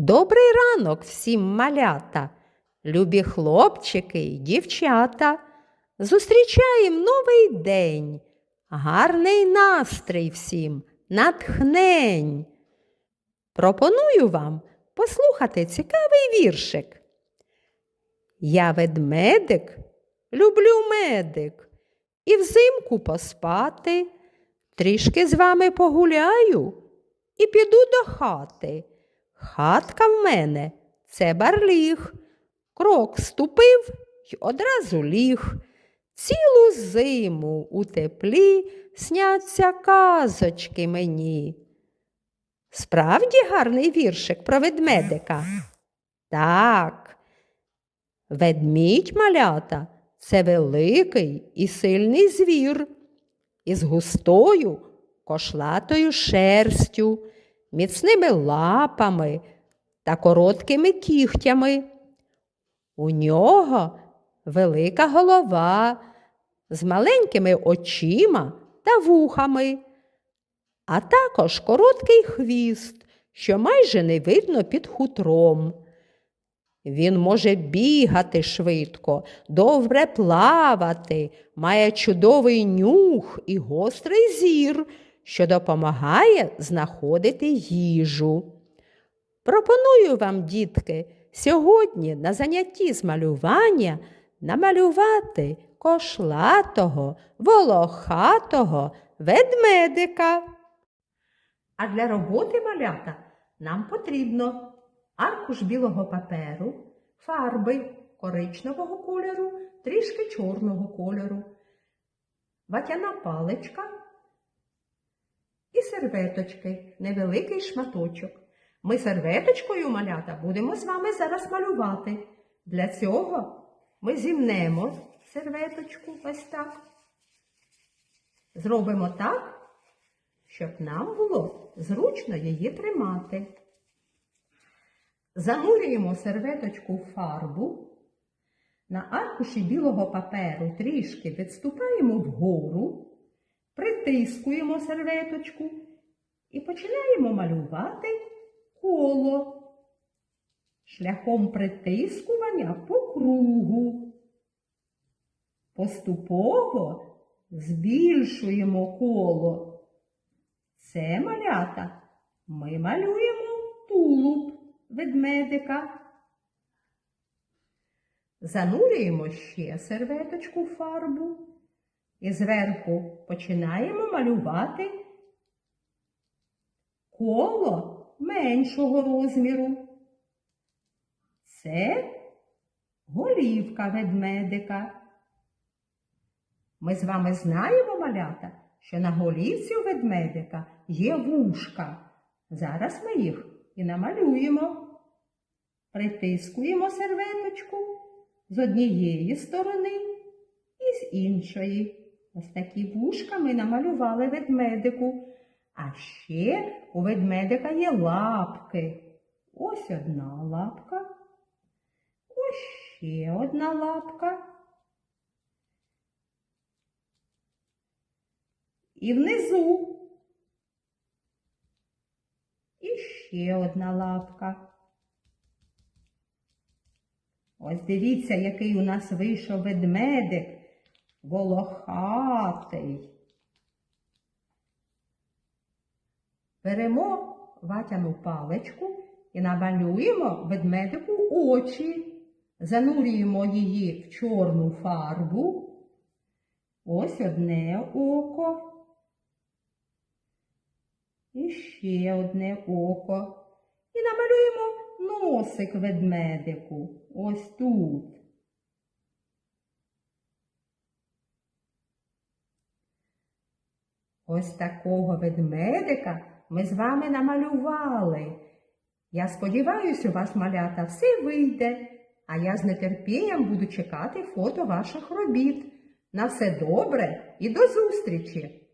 Добрий ранок всім малята, любі хлопчики й дівчата. Зустрічаєм новий день, гарний настрій всім, натхнень. Пропоную вам послухати цікавий віршик. Я ведмедик, люблю медик, і взимку поспати, трішки з вами погуляю і піду до хати. Хатка в мене це барліг. Крок ступив й одразу ліг. Цілу зиму у теплі сняться казочки мені. Справді гарний віршик про ведмедика? Так. Ведмідь малята це великий і сильний звір із густою кошлатою шерстю міцними лапами та короткими кігтями. У нього велика голова з маленькими очима та вухами, а також короткий хвіст, що майже не видно під хутром. Він може бігати швидко, добре плавати, має чудовий нюх і гострий зір що допомагає знаходити їжу. Пропоную вам, дітки, сьогодні на занятті з малювання намалювати кошлатого, волохатого ведмедика. А для роботи малята нам потрібно аркуш білого паперу, фарби коричневого кольору, трішки чорного кольору, ватяна паличка і серветочки, невеликий шматочок. Ми серветочкою малята будемо з вами зараз малювати. Для цього ми зімнемо серветочку ось так. Зробимо так, щоб нам було зручно її тримати. Занурюємо серветочку в фарбу. На аркуші білого паперу трішки відступаємо вгору притискуємо серветочку і починаємо малювати коло шляхом притискування по кругу. Поступово збільшуємо коло. Це малята ми малюємо тулуб ведмедика. Занурюємо ще серветочку фарбу. І зверху починаємо малювати коло меншого розміру. Це голівка ведмедика. Ми з вами знаємо, малята, що на голівці у ведмедика є вушка. Зараз ми їх і намалюємо. Притискуємо серветочку з однієї сторони і з іншої. Ось такі вушка ми намалювали ведмедику. А ще у ведмедика є лапки. Ось одна лапка. Ось ще одна лапка. І внизу. І ще одна лапка. Ось дивіться, який у нас вийшов ведмедик волохатий. Беремо ватяну паличку і намалюємо ведмедику очі, занурюємо її в чорну фарбу. Ось одне око. І ще одне око. І намалюємо носик ведмедику. Ось тут. Ось такого ведмедика ми з вами намалювали. Я сподіваюся, у вас малята все вийде, а я з нетерпінням буду чекати фото ваших робіт. На все добре і до зустрічі!